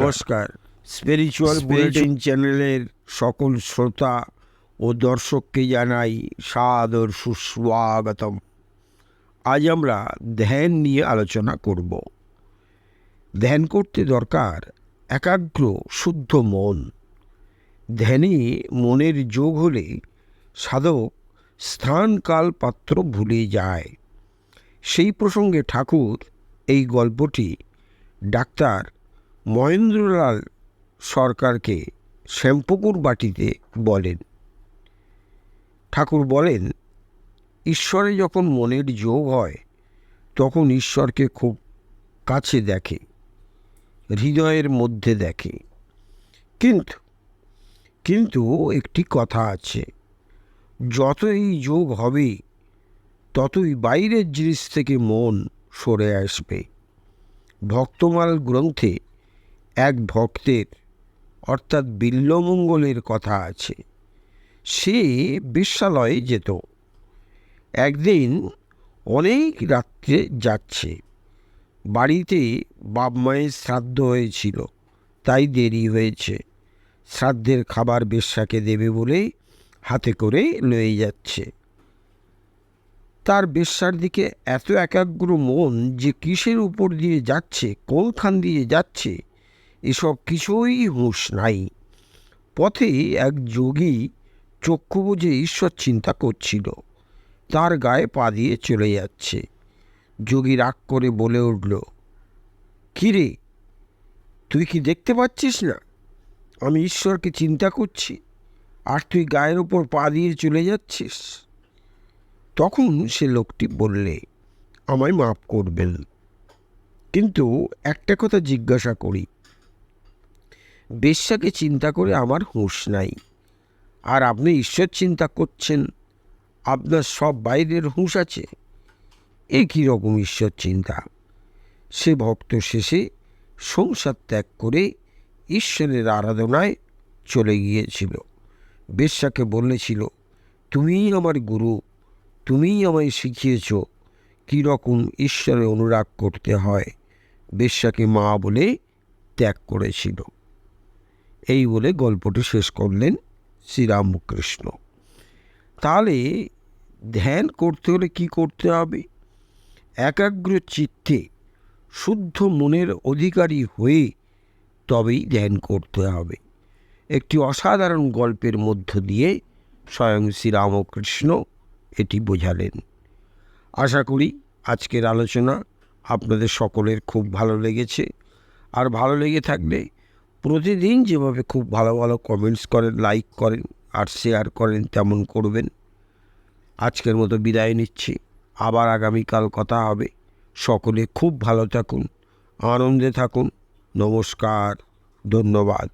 নমস্কার। Spiritual bulletin চ্যানেলের সকল শ্রোতা ও দর্শককে জানাই সাদর সুস্বাগতম। আজ আমরা ধ্যান নিয়ে আলোচনা করব। ধ্যান করতে দরকার একাগ্র শুদ্ধ মন। ধ্যানে মনের যোগ হলে সাধক স্থান কাল পাত্র ভুলে যায়। সেই প্রসঙ্গে ঠাকুর এই গল্পটি ডাক্তার মহেন্দ্রলাল সরকারকে শ্যামপুকুর বাটিতে বলেন। ঠাকুর বলেন, ঈশ্বরে যখন মনের যোগ হয়, তখন ঈশ্বরকে খুব কাছে দেখে, হৃদয়ের মধ্যে দেখে। কিন্তু কিন্তু একটি কথা আছে, যতই যোগ হবে, ততই বাইরের জিনিস থেকে মন সরে আসবে। ভক্তমাল গ্রন্থে এক ভক্তের, অর্থাৎ বিল্লমঙ্গলের কথা আছে। সে বিশ্বালয়ে যেত। একদিন অনেক রাত্রে যাচ্ছে। বাড়িতে বাপ মায়ের শ্রাদ্ধ হয়েছিল, তাই দেরি হয়েছে। শ্রাদ্ধের খাবার বেশ্যাকে দেবে বলে হাতে করে লয়ে যাচ্ছে। তার বেশ্যার দিকে এত একাগ্র মন যে কিসের উপর দিয়ে যাচ্ছে, কোনখান দিয়ে যাচ্ছে এসব কিছুই হুঁশ নাই। পথে এক যোগী চক্ষু বুঝে ঈশ্বর চিন্তা করছিল। তার গায়ে পা দিয়ে চলে যাচ্ছে। যোগী রাগ করে বলে উঠল কিরে তুই কি দেখতে পাচ্ছিস না? আমি ঈশ্বরকে চিন্তা করছি, আর তুই গায়ের ওপর পা দিয়ে চলে যাচ্ছিস? তখন সে লোকটি বললে, আমায় মাফ করবেন। কিন্তু একটা কথা জিজ্ঞাসা করি বেশ্যাকে চিন্তা করে আমার হুঁশ নাই। আর আপনি ঈশ্বর চিন্তা করছেন, আপনার সব বাইরের হুঁশ আছে। এ কী রকম ঈশ্বর চিন্তা? সে ভক্ত শেষে সংসার ত্যাগ করে ঈশ্বরের আরাধনায় চলে গিয়েছিল। বেশ্যাকে বলেছিল, তুমিই আমার গুরু, তুমিই আমায় শিখিয়েছ কী রকম ঈশ্বরে অনুরাগ করতে হয়। বেশ্যাকে মা বলে ত্যাগ করেছিল। এই বলে গল্পটি শেষ করলেন শ্রীরামকৃষ্ণ। তাহলে ধ্যান করতে হলে কি করতে হবে? একাগ্র চিত্তে, শুদ্ধ মনের অধিকারী হয়ে তবেই ধ্যান করতে হবে। একটি অসাধারণ গল্পের মধ্য দিয়ে স্বয়ং শ্রীরামকৃষ্ণ এটি বোঝালেন। আশা করি আজকের আলোচনা আপনাদের সকলের খুব ভালো লেগেছে। আর ভালো লেগে থাকলে প্রতিদিন যেভাবে খুব ভালো ভালো কমেন্টস করেন লাইক করেন, আর শেয়ার করেন, তেমন করবেন। আজকের মতো বিদায় নিচ্ছি। আবার আগামীকাল কথা হবে। সকলে খুব ভালো থাকুন, আনন্দে থাকুন। নমস্কার, ধন্যবাদ।